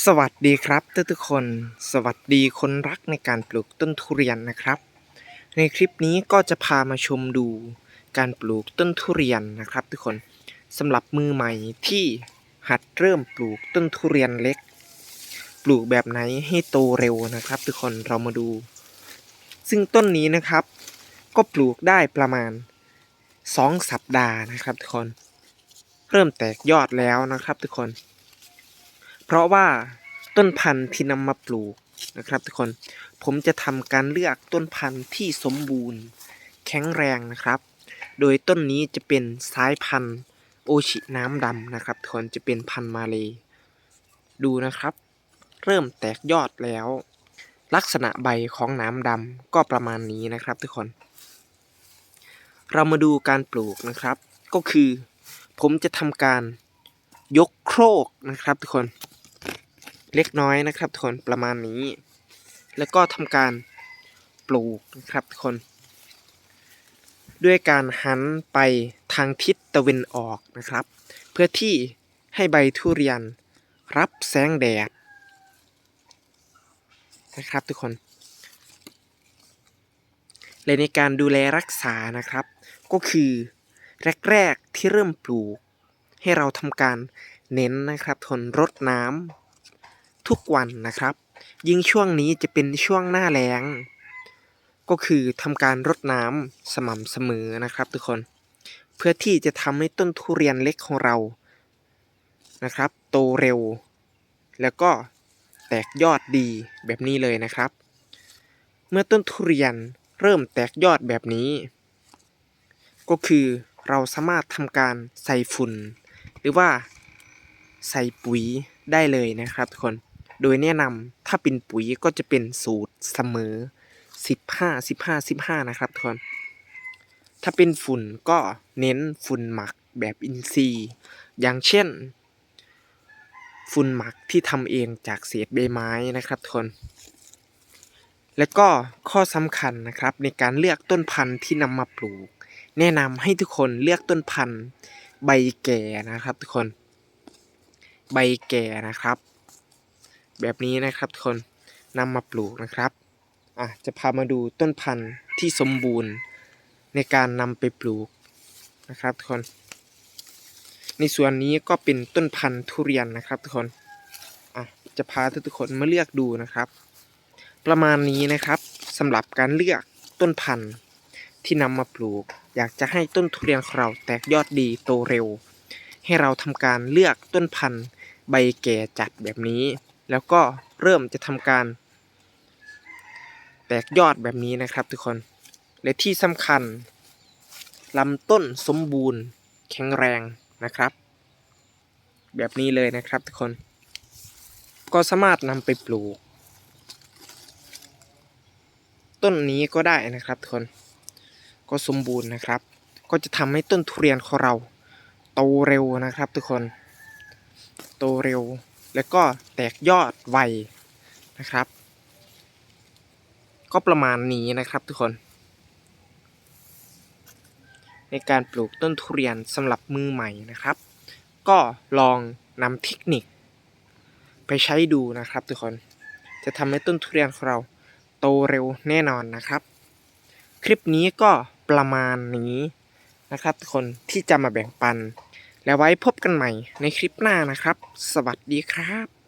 สวัสดีครับทุกทุกๆคน สวัสดีคนรักในการปลูกต้นทุเรียนนะครับ ในคลิปนี้ก็จะพามาชมดูการปลูกต้นทุเรียนนะครับทุกคนสำหรับมือใหม่ที่หัดเริ่มปลูกต้นทุเรียนเล็ก ปลูกแบบไหนให้โตเร็วนะครับ ทุกคนเรามาดู ซึ่งต้นนี้นะครับ ก็ปลูกได้ประมาณ 2 สัปดาห์นะครับ ทุกคน เริ่มแตกยอดแล้วนะครับ ทุกคน เพราะว่าต้นพันธุ์ที่นำมาปลูกนะครับ ทุกคนผมจะทำการเลือกต้นพันธุ์ที่สมบูรณ์แข็งแรงนะครับ โดยต้นนี้จะเป็นสายพันธุ์โอชิน้ำดำนะครับทุกคนจะเป็นพันธุ์มาเลยดูนะครับ เริ่มแตกยอดแล้ว ลักษณะใบของน้ำดำก็ประมาณนี้นะครับ ทุกคน เรามาดูการปลูกนะครับ ก็คือ ผมจะทำการยกโครกนะครับ ทุกคน เล็กน้อยนะครับทุกคนประมาณนี้ แล้วก็ทำการปลูกนะครับทุกคน ด้วยการหันไปทางทิศตะวันออกนะครับ เพื่อที่ให้ใบทุเรียนรับแสงแดดนะครับทุกคนและในการดูแลรักษานะครับ ก็คือแรก ๆ ที่เริ่มปลูก ให้เราทำการเน้นนะครับทนรดน้ำ ทุกวันนะครับ ยิ่งช่วงนี้จะเป็นช่วงหน้าแล้ง ก็คือทำการรดน้ำสม่ำเสมอนะครับ ทุกคน เพื่อที่จะทำให้ต้นทุเรียนเล็กของเรานะครับ โตเร็ว แล้วก็แตกยอดดีแบบนี้เลยนะครับ เมื่อต้นทุเรียนเริ่มแตกยอดแบบนี้ ก็คือเราสามารถทำการใส่ฝุ่น หรือว่าใส่ปุ๋ยได้เลยนะครับทุกคน โดยแนะนำถ้าเป็นปุ๋ยก็จะเป็นสูตรเสมอ 15 15 15 นะครับทุกคนถ้าเป็นฝุ่นก็เน้นฝุ่นหมักแบบอินทรีย์ อย่างเช่น ฝุ่นหมักที่ทำเองจากเศษใบไม้นะครับทุกคน และก็ข้อสำคัญนะครับในการเลือกต้นพันธุ์ที่นำมาปลูก แนะนำให้ทุกคนเลือกต้นพันธุ์ใบแก่นะครับทุกคน ใบแก่นะครับ แบบนี้นะครับทุกคนนำมาปลูกนะครับอะจะพามาดูต้นพันธุ์ที่สมบูรณ์ในการนำไปปลูกนะครับทุกคน ในส่วนนี้ก็เป็นต้นพันธุ์ทุเรียนนะครับทุกคนอะจะพาทุกๆคนมาเลือกดูนะครับ ประมาณนี้นะครับสำหรับการเลือกต้นพันธุ์ที่นำมาปลูก อยากจะให้ต้นทุเรียนของเราแตกยอดดีโตเร็ว ให้เราทำการเลือกต้นพันธุ์ใบแก่จัดแบบนี้ แล้วก็เริ่มจะทำการ แตกยอดแบบนี้นะครับทุกคน และที่สำคัญลำต้นสมบูรณ์แข็งแรงนะครับ แบบนี้เลยนะครับทุกคน ก็สามารถนำไปปลูก ต้นนี้ก็ได้นะครับทุกคน ก็สมบูรณ์นะครับ ก็จะทำให้ต้นทุเรียนของเรา โตเร็วนะครับทุกคน โตเร็ว แล้วก็แตกยอดไวนะครับ ก็ประมาณนี้นะครับทุกคน ในการปลูกต้นทุเรียนสำหรับมือใหม่นะครับ ก็ลองนำเทคนิค ไปใช้ดูนะครับทุกคน จะทำให้ต้นทุเรียนของเราโตเร็วแน่นอนนะครับ คลิปนี้ก็ประมาณนี้นะครับทุกคนที่จะมาแบ่งปัน แล้วไว้พบกันใหม่ในคลิปหน้านะครับ สวัสดีครับ